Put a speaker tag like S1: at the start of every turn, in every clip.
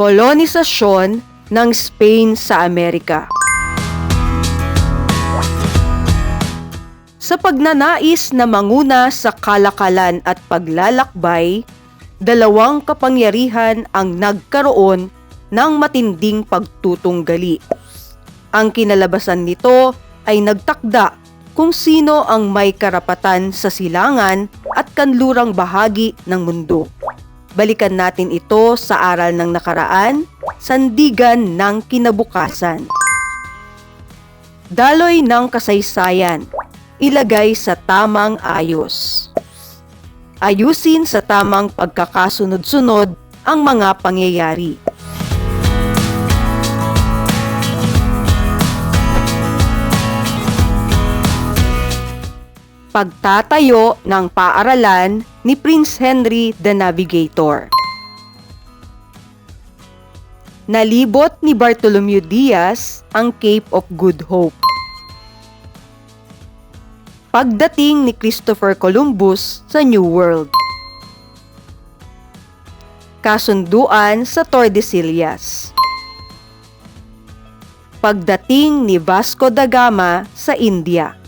S1: Kolonisasyon ng Spain sa Amerika Sa pagnanais na manguna sa kalakalan at paglalakbay, dalawang kapangyarihan ang nagkaroon ng matinding pagtutunggali. Ang kinalabasan nito ay nagtakda kung sino ang may karapatan sa silangan at kanlurang bahagi ng mundo. Balikan natin ito sa aral ng nakaraan, sandigan ng kinabukasan. Daloy ng kasaysayan, ilagay sa tamang ayos. Ayusin sa tamang pagkakasunod-sunod ang mga pangyayari. Pagtatayo ng paaralan ni Prince Henry the Navigator. Nalibot ni Bartolomeo Diaz ang Cape of Good Hope. Pagdating ni Christopher Columbus sa New World. Kasunduan sa Tordesillas. Pagdating ni Vasco da Gama sa India.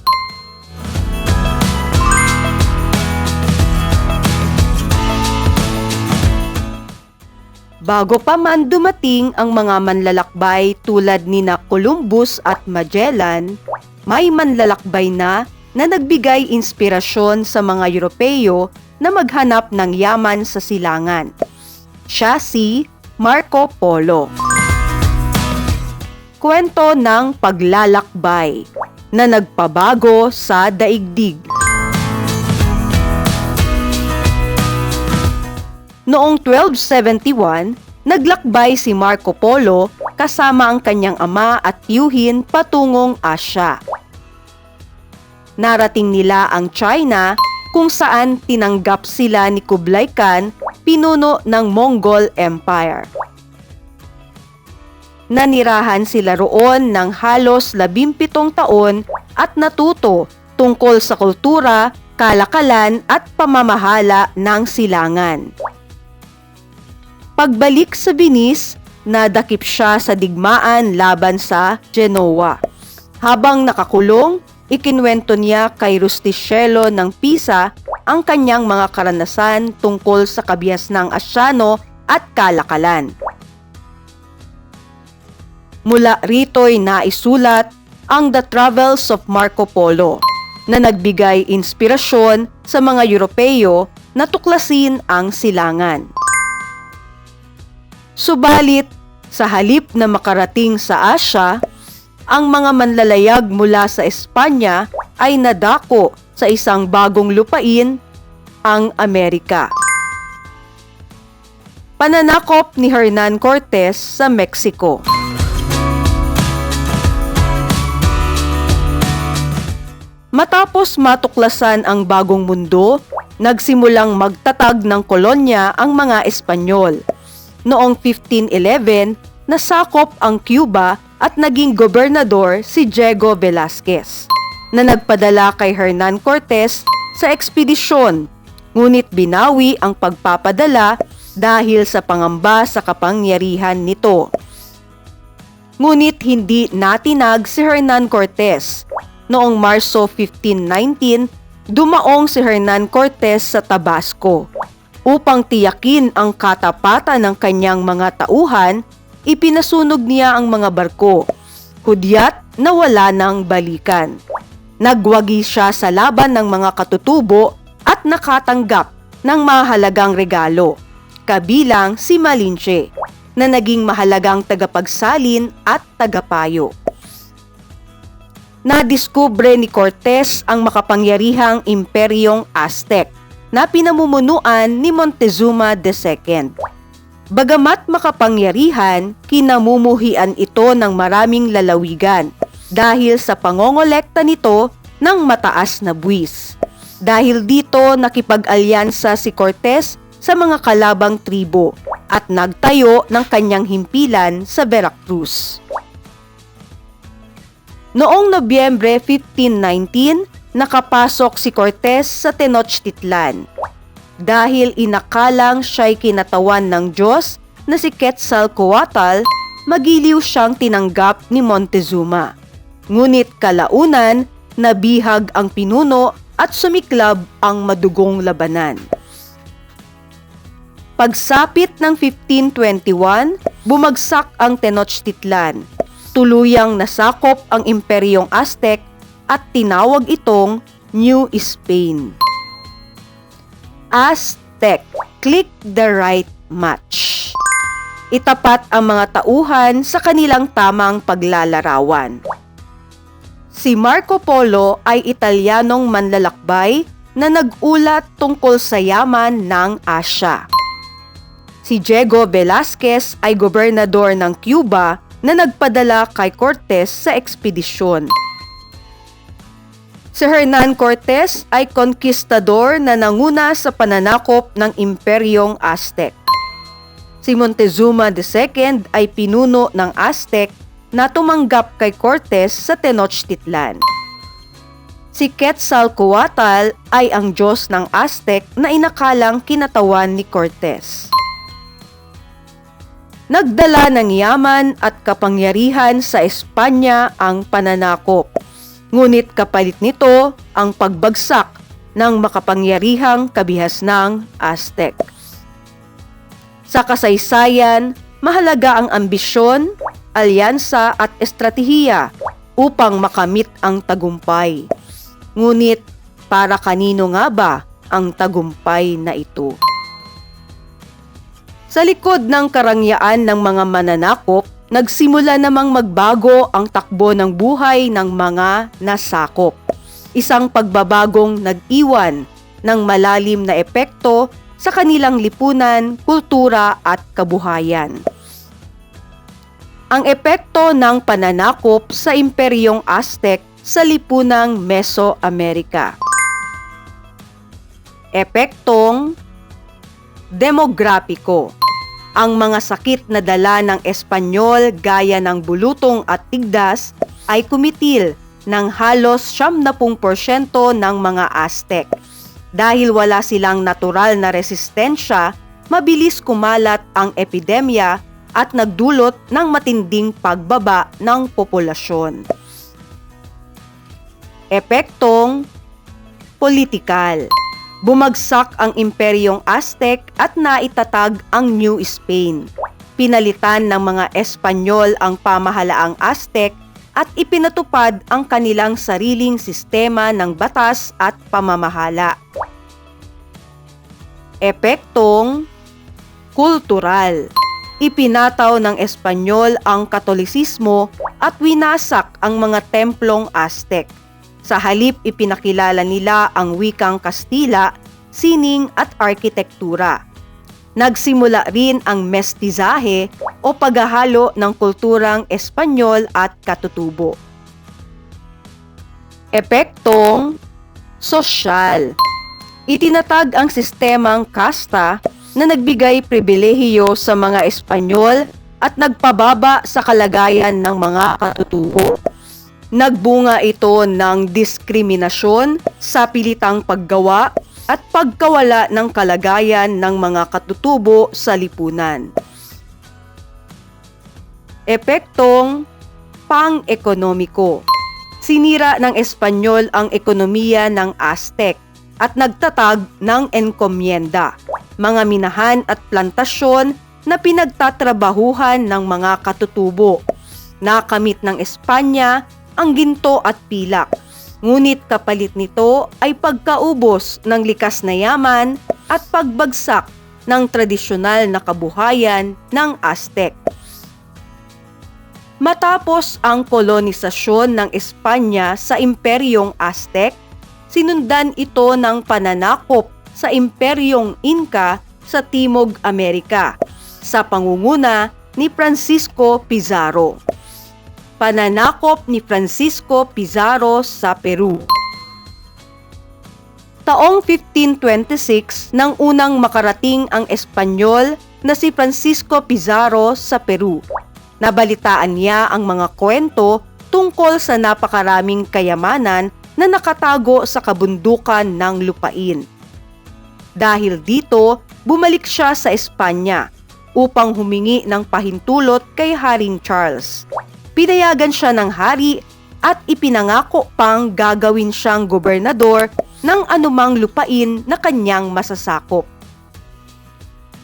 S1: Bago pa man dumating ang mga manlalakbay tulad ni na Columbus at Magellan, may manlalakbay na na nagbigay inspirasyon sa mga Europeo na maghanap ng yaman sa silangan. Siya si Marco Polo. Kwento ng paglalakbay na nagpabago sa daigdig. Noong 1271, naglakbay si Marco Polo kasama ang kanyang ama at tiyuhin patungong Asya. Narating nila ang China kung saan tinanggap sila ni Kublai Khan, pinuno ng Mongol Empire. Nanirahan sila roon ng halos labimpitong taon at natuto tungkol sa kultura, kalakalan at pamamahala ng silangan. Pagbalik sa Venice, nadakip siya sa digmaan laban sa Genoa. Habang nakakulong, ikinwento niya kay Rustichello ng Pisa ang kanyang mga karanasan tungkol sa kabias ng Asyano at kalakalan. Mula rito'y naisulat ang The Travels of Marco Polo na nagbigay inspirasyon sa mga Europeo na tuklasin ang silangan. Subalit, sa halip na makarating sa Asya, ang mga manlalayag mula sa Espanya ay nadako sa isang bagong lupain, ang Amerika. Pananakop ni Hernan Cortez sa Mexico. Matapos matuklasan ang bagong mundo, nagsimulang magtatag ng kolonya ang mga Espanyol noong 1511 nasakop ang Cuba at naging gobernador si Diego Velazquez na nagpadala kay Hernan Cortez sa ekspedisyon ngunit binawi ang pagpapadala dahil sa pangamba sa kapangyarihan nito. Ngunit hindi natinag si Hernan Cortez. Noong Marso 1519, dumaong si Hernan Cortez sa Tabasco Upang tiyakin ang katapatan ng kanyang mga tauhan, ipinasunog niya ang mga barko. Hudyat na wala ng balikan. Nagwagi siya sa laban ng mga katutubo at nakatanggap ng mahalagang regalo, kabilang si Malinche, na naging mahalagang tagapagsalin at tagapayo. Nadiskubre ni Cortez ang makapangyarihang imperyong Aztec na pinamumunuan ni Montezuma II. Bagamat makapangyarihan, kinamumuhian ito ng maraming lalawigan dahil sa pangongolekta nito ng mataas na buwis. Dahil dito nakipag-alyansa si Cortez sa mga kalabang tribo at nagtayo ng kanyang himpilan sa Veracruz. Noong Nobyembre 1519, nakapasok si Cortez sa Tenochtitlan. Dahil inakalang siya'y kinatawan ng Diyos na si Quetzalcoatl, magiliw siyang tinanggap ni Montezuma. Ngunit kalaunan, nabihag ang pinuno at sumiklab ang madugong labanan. Pagsapit ng 1521, bumagsak ang Tenochtitlan. Tuluyang nasakop ang Imperyong Aztec at tinawag itong New Spain. Aztec, click the right match. Itapat ang mga tauhan sa kanilang tamang paglalarawan. Si Marco Polo ay Italianong manlalakbay na nag-ulat tungkol sa yaman ng Asya. Si Diego Velazquez ay gobernador ng Cuba na nagpadala kay Cortez sa ekspedisyon. Si Hernan Cortez ay konkistador na nanguna sa pananakop ng Imperyong Aztec. Si Montezuma II ay pinuno ng Aztec na tumanggap kay Cortez sa Tenochtitlan. Si Quetzalcoatl ay ang Diyos ng Aztec na inakalang kinatawan ni Cortez. Nagdala ng yaman at kapangyarihan sa Espanya ang pananakop. Ngunit kapalit nito ang pagbagsak ng makapangyarihang kabihas ng Aztec. Sa kasaysayan, mahalaga ang ambisyon, alyansa at estratehiya upang makamit ang tagumpay. Ngunit para kanino nga ba ang tagumpay na ito? Sa likod ng karangyaan ng mga mananakop, nagsimula namang magbago ang takbo ng buhay ng mga nasakop. Isang pagbabagong nag-iwan ng malalim na epekto sa kanilang lipunan, kultura at kabuhayan. Ang epekto ng pananakop sa Imperyong Aztec sa lipunang Mesoamerica. Epektong demograpiko ang mga sakit na dala ng Espanyol gaya ng bulutong at tigdas ay kumitil ng halos 70% ng mga Aztec. Dahil wala silang natural na resistensya, mabilis kumalat ang epidemya at nagdulot ng matinding pagbaba ng populasyon. Epektong politikal Bumagsak ang Imperyong Aztec at naitatag ang New Spain. Pinalitan ng mga Espanyol ang pamahalaang Aztec at ipinatupad ang kanilang sariling sistema ng batas at pamamahala. Epektong kultural Ipinataw ng Espanyol ang Katolisismo at winasak ang mga templong Aztec sa halip ipinakilala nila ang wikang Kastila, sining at arkitektura. Nagsimula rin ang mestizahe o paghahalo ng kulturang Espanyol at katutubo. Epektong sosyal Itinatag ang sistemang kasta na nagbigay pribilehiyo sa mga Espanyol at nagpababa sa kalagayan ng mga katutubo. Nagbunga ito ng diskriminasyon sa pilitang paggawa at pagkawala ng kalagayan ng mga katutubo sa lipunan. Epektong pang-ekonomiko Sinira ng Espanyol ang ekonomiya ng Aztec at nagtatag ng enkomienda, mga minahan at plantasyon na pinagtatrabahuhan ng mga katutubo. Nakamit ng Espanya ang ginto at pilak. Ngunit kapalit nito ay pagkaubos ng likas na yaman at pagbagsak ng tradisyonal na kabuhayan ng Aztec. Matapos ang kolonisasyon ng Espanya sa Imperyong Aztec, sinundan ito ng pananakop sa Imperyong Inca sa Timog Amerika sa pangunguna ni Francisco Pizarro pananakop ni Francisco Pizarro sa Peru. Taong 1526 nang unang makarating ang Espanyol na si Francisco Pizarro sa Peru. Nabalitaan niya ang mga kwento tungkol sa napakaraming kayamanan na nakatago sa kabundukan ng lupain. Dahil dito, bumalik siya sa Espanya upang humingi ng pahintulot kay Haring Charles. Pinayagan siya ng hari at ipinangako pang gagawin siyang gobernador ng anumang lupain na kanyang masasakop.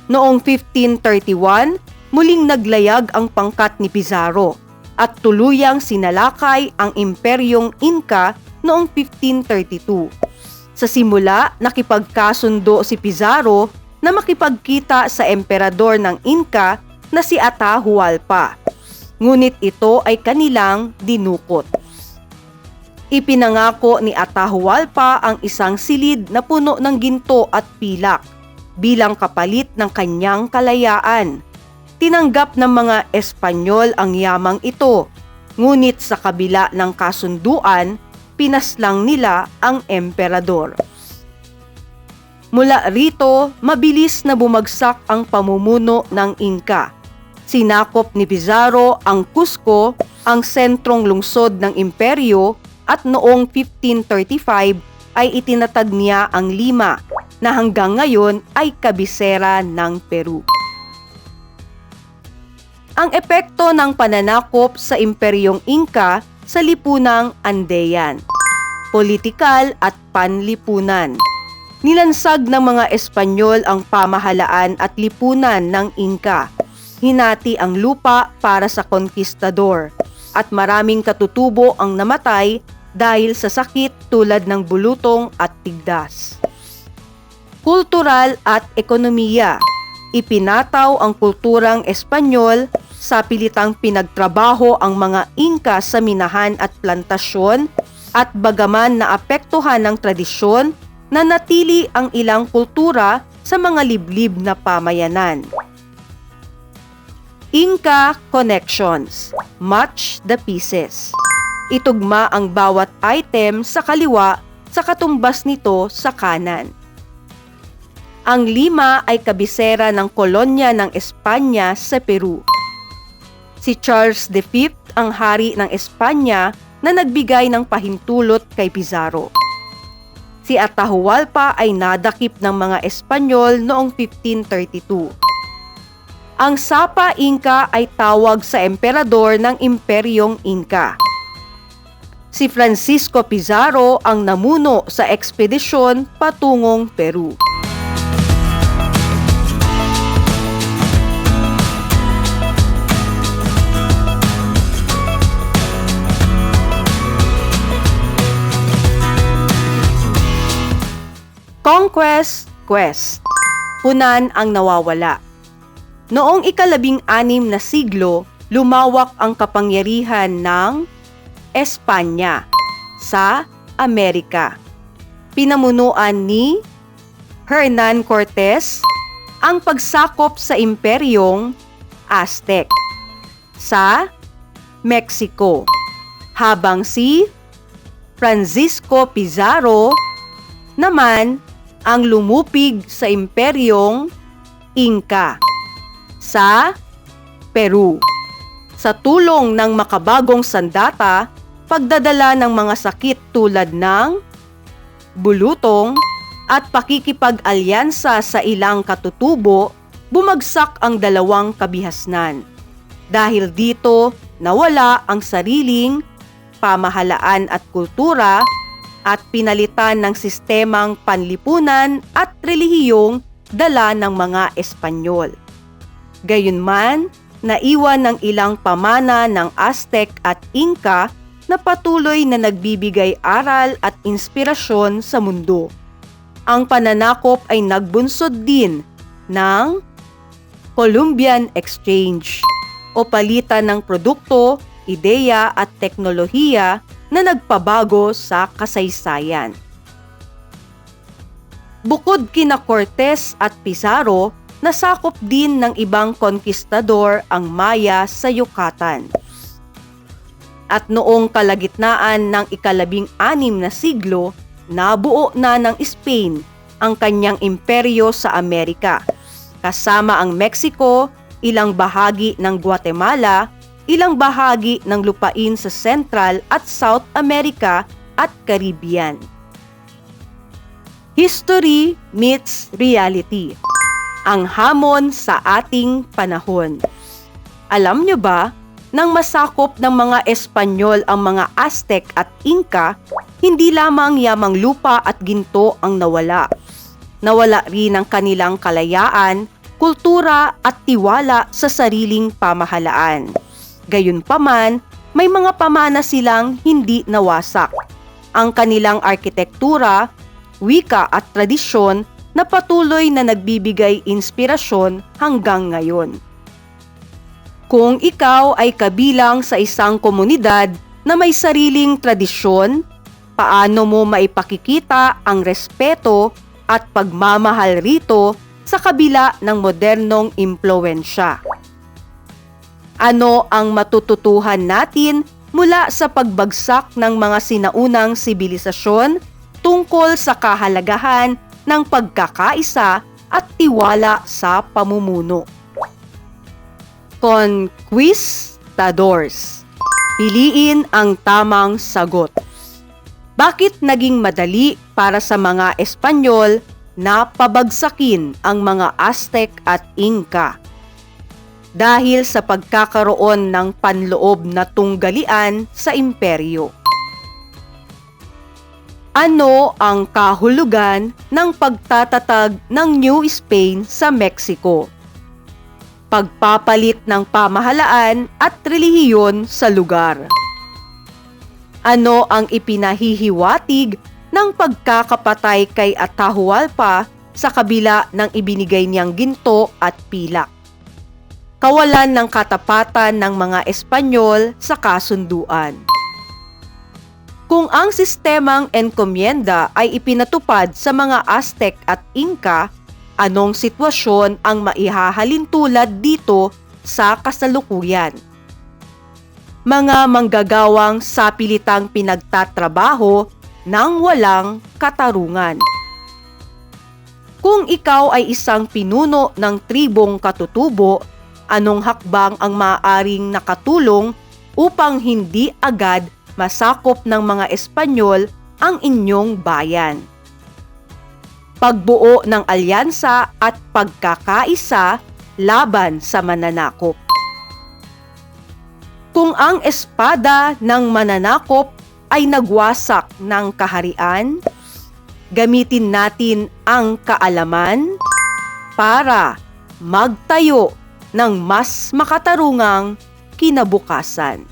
S1: Noong 1531, muling naglayag ang pangkat ni Pizarro at tuluyang sinalakay ang imperyong Inca noong 1532. Sa simula, nakipagkasundo si Pizarro na makipagkita sa emperador ng Inca na si Atahualpa. Ngunit ito ay kanilang dinukot. Ipinangako ni Atahualpa ang isang silid na puno ng ginto at pilak bilang kapalit ng kanyang kalayaan. Tinanggap ng mga Espanyol ang yamang ito, ngunit sa kabila ng kasunduan, pinaslang nila ang emperador. Mula rito, mabilis na bumagsak ang pamumuno ng Inca. Sinakop ni Pizarro ang Cusco, ang sentrong lungsod ng imperyo at noong 1535 ay itinatag niya ang Lima na hanggang ngayon ay kabisera ng Peru. Ang epekto ng pananakop sa imperyong Inca sa lipunang Andean. Politikal at panlipunan. Nilansag ng mga Espanyol ang pamahalaan at lipunan ng Inca. Hinati ang lupa para sa konkistador at maraming katutubo ang namatay dahil sa sakit tulad ng bulutong at tigdas kultural at ekonomiya. Ipinataw ang kulturang Espanyol sa pilitang pinagtrabaho ang mga Inca sa minahan at plantasyon at bagaman na apektuhan ng tradisyon na natili ang ilang kultura sa mga liblib na pamayanan. Inca Connections Match the Pieces Itugma ang bawat item sa kaliwa sa katumbas nito sa kanan. Ang Lima ay kabisera ng kolonya ng Espanya sa Peru. Si Charles V ang hari ng Espanya na nagbigay ng pahintulot kay Pizarro. Si Atahualpa ay nadakip ng mga Espanyol noong 1532. Ang Sapa Inca ay tawag sa emperador ng Imperyong Inca. Si Francisco Pizarro ang namuno sa ekspedisyon patungong Peru. Conquest Quest Punan ang nawawala Noong ikalabing anim na siglo, lumawak ang kapangyarihan ng Espanya sa Amerika. Pinamunuan ni Hernan Cortez ang pagsakop sa imperyong Aztec sa Mexico habang si Francisco Pizarro naman ang lumupig sa imperyong Inca sa Peru. Sa tulong ng makabagong sandata, pagdadala ng mga sakit tulad ng bulutong at pakikipag-alyansa sa ilang katutubo, bumagsak ang dalawang kabihasnan. Dahil dito, nawala ang sariling pamahalaan at kultura at pinalitan ng sistemang panlipunan at relihiyong dala ng mga Espanyol. Gayunman, naiwan ng ilang pamana ng Aztec at Inca na patuloy na nagbibigay aral at inspirasyon sa mundo. Ang pananakop ay nagbunsod din ng Columbian Exchange o palitan ng produkto, ideya at teknolohiya na nagpabago sa kasaysayan. Bukod kina Cortez at Pizarro, nasakop din ng ibang konkistador ang Maya sa Yucatan. At noong kalagitnaan ng ikalabing anim na siglo, nabuo na ng Spain ang kanyang imperyo sa Amerika, kasama ang Mexico, ilang bahagi ng Guatemala ilang bahagi ng lupain sa Central at South America at Caribbean. History meets reality. Ang hamon sa ating panahon. Alam nyo ba, nang masakop ng mga Espanyol ang mga Aztec at Inca, hindi lamang yamang lupa at ginto ang nawala. Nawala rin ang kanilang kalayaan, kultura at tiwala sa sariling pamahalaan. Gayunpaman, may mga pamana silang hindi nawasak. Ang kanilang arkitektura, wika at tradisyon na patuloy na nagbibigay inspirasyon hanggang ngayon. Kung ikaw ay kabilang sa isang komunidad na may sariling tradisyon, paano mo maipakikita ang respeto at pagmamahal rito sa kabila ng modernong impluensya? Ano ang matututuhan natin mula sa pagbagsak ng mga sinaunang sibilisasyon tungkol sa kahalagahan ng pagkakaisa at tiwala sa pamumuno? Conquistadors. Piliin ang tamang sagot. Bakit naging madali para sa mga Espanyol na pabagsakin ang mga Aztec at Inca? Dahil sa pagkakaroon ng panloob na tunggalian sa imperyo. Ano ang kahulugan ng pagtatatag ng New Spain sa Mexico? pagpapalit ng pamahalaan at relihiyon sa lugar. Ano ang ipinahihiwatig ng pagkakapatay kay Atahualpa sa kabila ng ibinigay niyang ginto at pilak? Kawalan ng katapatan ng mga Espanyol sa kasunduan. Kung ang sistemang enkomienda ay ipinatupad sa mga Aztec at Inca, anong sitwasyon ang maihahalin tulad dito sa kasalukuyan. Mga manggagawang sapilitang pinagtatrabaho ng walang katarungan. Kung ikaw ay isang pinuno ng tribong katutubo, anong hakbang ang maaaring nakatulong upang hindi agad masakop ng mga Espanyol ang inyong bayan? pagbuo ng alyansa at pagkakaisa laban sa mananakop. Kung ang espada ng mananakop ay nagwasak ng kaharian, gamitin natin ang kaalaman para magtayo ng mas makatarungang kinabukasan.